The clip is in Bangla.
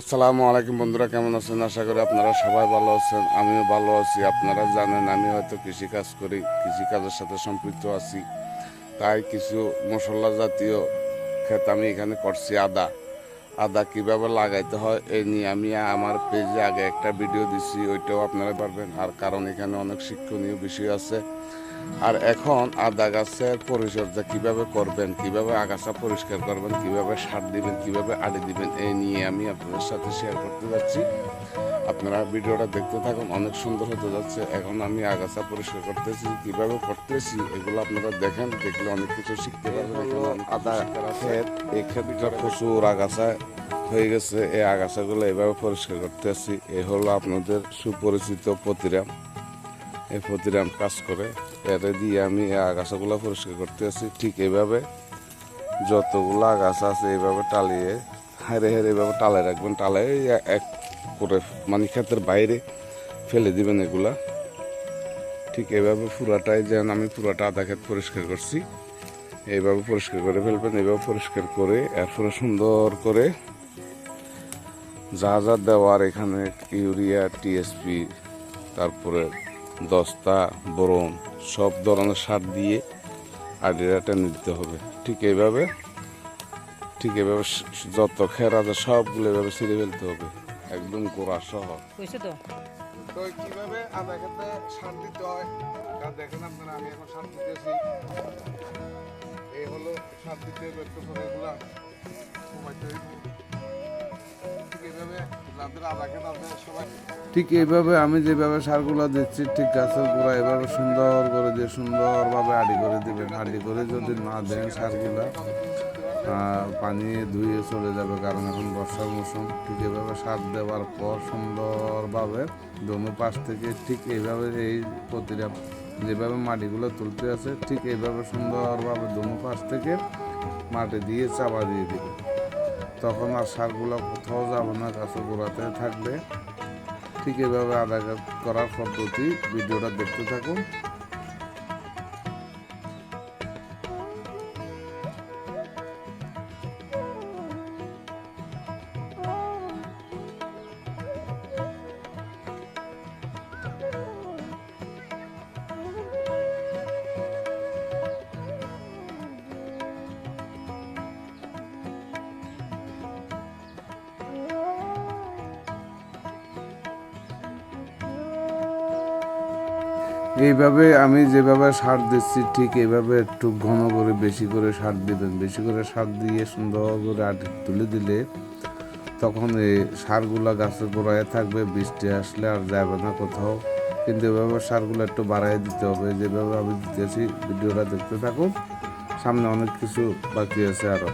আসসালামু আলাইকুম বন্ধুরা, কেমন আছেন? আশা করি আপনারা সবাই ভালো আছেন। আমিও ভালো আছি। আপনারা জানেন, আমি হয়তো কৃষিকাজ করি, কৃষিকাজের সাথে সম্পৃক্ত আছি। তাই কিছু মশলা জাতীয় ক্ষেত আমি এখানে করছি, আদা। আদা কীভাবে লাগাইতে হয় এই নিয়ে আমি আমার পেজে আগে একটা ভিডিও দিছি, ওইটাও আপনারা পারবেন। আর কারণ এখানে অনেক শিক্ষণীয় বিষয় আছে। আর এখন আদা গাছের পরিচর্যা কীভাবে করবেন কীভাবে আগাছা পরিষ্কার করবেন কীভাবে সার দিবেন কীভাবে আড়ি দিবেন এই নিয়ে আমি আপনাদের সাথে শেয়ার করতে যাচ্ছি। আপনারা ভিডিওটা দেখতে থাকুন অনেক সুন্দর হতে যাচ্ছে। এখন আমি আগাছা পরিষ্কার করতেছি কীভাবে করতেছি এগুলো আপনারা দেখেন দেখলে অনেক কিছু শিখতে পারবেন আদা ক্ষেত এই ক্ষেতটা প্রচুর আগাছা হয়ে গেছে এই আগাছাগুলো এভাবে পরিষ্কার করতেছি। এ হলো আপনাদের সুপরিচিত প্রতিরাম। এই প্রতিরাম কাজ করে। এরে দিয়ে আমি আগাছাগুলো পরিষ্কার করতে আছি। ঠিক এইভাবে যতগুলো আগাছা আছে এইভাবে টালিয়ে হেরে হেরে এইভাবে টালে রাখবেন। টালে এক করে মানে ক্ষেতের বাইরে ফেলে দিবেন এগুলা। ঠিক এইভাবে পুরাটাই যেন আমি পুরাটা আদা ক্ষেত পরিষ্কার করছি। এইভাবে পরিষ্কার করে ফেলবেন, এইভাবে পরিষ্কার করে এরপরে সুন্দর করে যা যা দেওয়ার এখানে ইউরিয়া, টিএসপি, তারপরে দস্তা বোরন সব ধরনের সার দিয়ে আইডিয়াটা নিতে হবে। ঠিক এইভাবে ঠিক এইভাবে যত খের আছে সবগুলো এভাবে ছিঁড়ে ফেলতে হবে। একদম গোড়া সহ। তো? তো কীভাবে আদা খেতে সার দিতে হয়? তা দেখেন আপনারা আমি এখন সার দিতেছি। এই হলো সার দিতে হবে একটু করে এগুলা ঠিক এইভাবে আমি যেভাবে সারগুলো দিচ্ছি, ঠিক গাছের গোড়া এভাবে সুন্দর করে দিয়ে, সুন্দরভাবে আড়ি করে দিবেন। আড়ি করে যদি না দেন সারগুলা পানি ধুয়ে চলে যাবে, কারণ এখন বর্ষার মৌসুম। ঠিক এভাবে সার দেওয়ার পর সুন্দরভাবে দোনো পাশ থেকে ঠিক এইভাবে এই প্রতিটা, যেভাবে মাটিগুলো তুলতে আছে, ঠিক এইভাবে সুন্দরভাবে দোনো পাশ থেকে মাটি দিয়ে চাপা দিয়ে দিবে তখন আর সারগুলো কোথাও যাবে না, গাছে গোড়াতে থাকবে। ঠিক এভাবে আদা করার পদ্ধতি, ভিডিওটা দেখতে থাকুন। এইভাবে আমি যেভাবে সার দিচ্ছি, ঠিক এইভাবে একটু ঘন করে, বেশি করে সার দিবেন। বেশি করে সার দিয়ে সুন্দর করে আটি তুলে দিলে তখন এই সারগুলা গাছের গোড়ায় থাকবে, বৃষ্টি আসলে আর যাবে না কোথাও। কিন্তু এভাবে সারগুলো একটু বাড়াই দিতে হবে। যেভাবে আমি দিতেছি, ভিডিওটা দেখতে থাকুন। সামনে অনেক কিছু বাকি আছে আরও